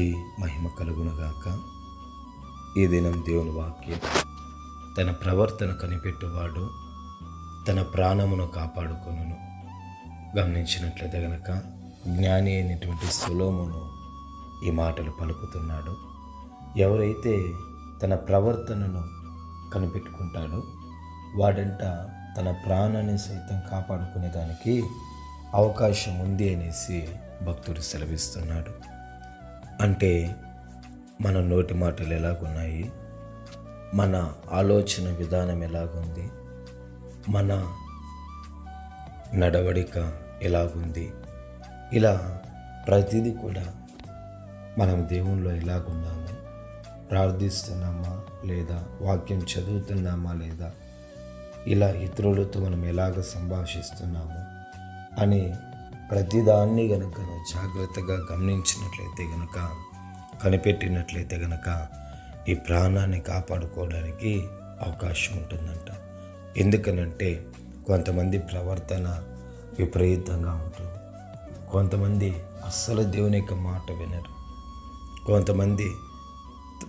దేవునికి మహిమ కలుగునగాక. ఈ దినం దేవుని వాక్యం తన ప్రవర్తన కనిపెట్టువాడు తన ప్రాణమును కాపాడుకొనును. గమనించినట్లయితే గనక జ్ఞాని అయినటువంటి సులోమును ఈ మాటలు పలుకుతున్నాడు. ఎవరైతే తన ప్రవర్తనను కనిపెట్టుకుంటాడో వాడంట తన ప్రాణాన్ని సైతం కాపాడుకునే దానికి అవకాశం ఉంది అనేసి భక్తుడు సెలవిస్తున్నాడు. అంటే మన నోటి మాటలు ఎలాగున్నాయి? మన ఆలోచన విధానం ఎలాగుంది? మన నడవడిక ఎలాగుంది? ఇలా ప్రతిదీ కూడా మనం దేవుణ్ణిలో ఎలాగున్నాము? ప్రార్థిస్తున్నామా లేదా? వాక్యం చదువుతున్నామా లేదా? ఇలా ఇతరులతో మనం ఎలాగ సంభాషిస్తున్నాము? అని ప్రతిదాన్ని కనుక నువ్వు జాగ్రత్తగా గమనించినట్లయితే గనక కనిపెట్టినట్లయితే గనక ఈ ప్రాణాన్ని కాపాడుకోవడానికి అవకాశం ఉంటుందంట. ఎందుకనంటే కొంతమంది ప్రవర్తన విపరీతంగా ఉంటుంది. కొంతమంది అస్సలు దేవుని యొక్క మాట వినరు. కొంతమంది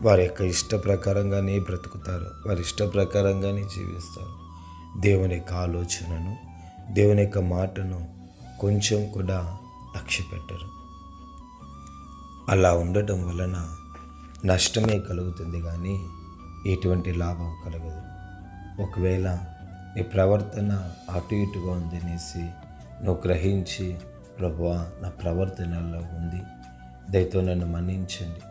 వారి యొక్క ఇష్ట ప్రకారంగానే బ్రతుకుతారు. వారి ఇష్ట ప్రకారంగానే జీవిస్తారు. దేవుని యొక్క ఆలోచనను దేవుని యొక్క మాటను కొంచెం కూడా లక్ష్య పెట్టరు అలా ఉండటం వలన నష్టమే కలుగుతుంది కానీ ఎటువంటి లాభం కలగదు. ఒకవేళ నీ ప్రవర్తన అటు ఇటుగా ఉందనేసి నువ్వు గ్రహించి ప్రభువా నా ప్రవర్తనలో ఉంది. దయతో నన్ను మన్నించండి.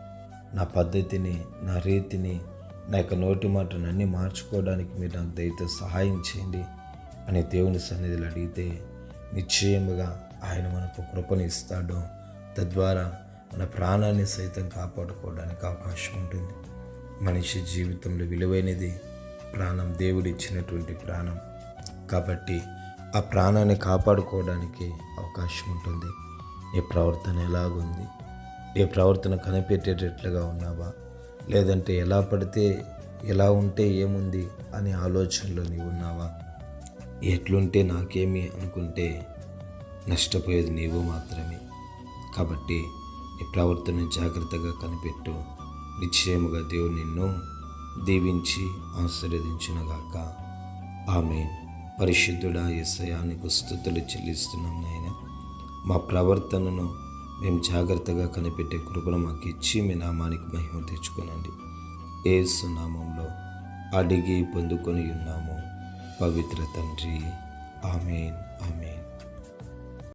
నా పద్ధతిని నా రీతిని నా యొక్క నోటి మాటను అన్నీ మార్చుకోవడానికి మీరు నాకు దయతో సహాయం చేయండి అని దేవుని సన్నిధిలో అడిగితే నిశ్చయముగా ఆయన మనకు కృపను ఇస్తాడు. తద్వారా మన ప్రాణాన్ని సైతం కాపాడుకోవడానికి అవకాశం ఉంటుంది. మనిషి జీవితంలో విలువైనది ప్రాణం దేవుడు ఇచ్చినటువంటి ప్రాణం. కాబట్టి ఆ ప్రాణాన్ని కాపాడుకోవడానికి అవకాశం ఉంటుంది. నీ ప్రవర్తన ఎలాగుంది? నీ ప్రవర్తన కనిపెట్టేటట్లుగా ఉన్నావా? లేదంటే ఎలా పడితే ఎలా ఉంటే ఏముంది అనే ఆలోచనలో నీవు ఉన్నావా ఎట్లుంటే నాకేమి అనుకుంటే నష్టపోయేది నీవు మాత్రమే. కాబట్టి నీ ప్రవర్తన జాగ్రత్తగా కనిపెట్టు. నిశ్చయముగా దేవుడు నిన్ను దీవించి ఆశీర్వదించునుగాక. ఆమె పరిశుద్ధుడా ఎస్ఐయానికి స్థుతులు చెల్లిస్తున్నాం నాయన. మా ప్రవర్తనను మేము జాగ్రత్తగా కనిపెట్టే కృపను మాకు ఇచ్చి మీ నామానికి మహిమ తెచ్చుకోనండి. ఏసు నామంలో అడిగి పొందుకొని ఉన్నాము. పవిత్ర తండ్రి. Amen amen.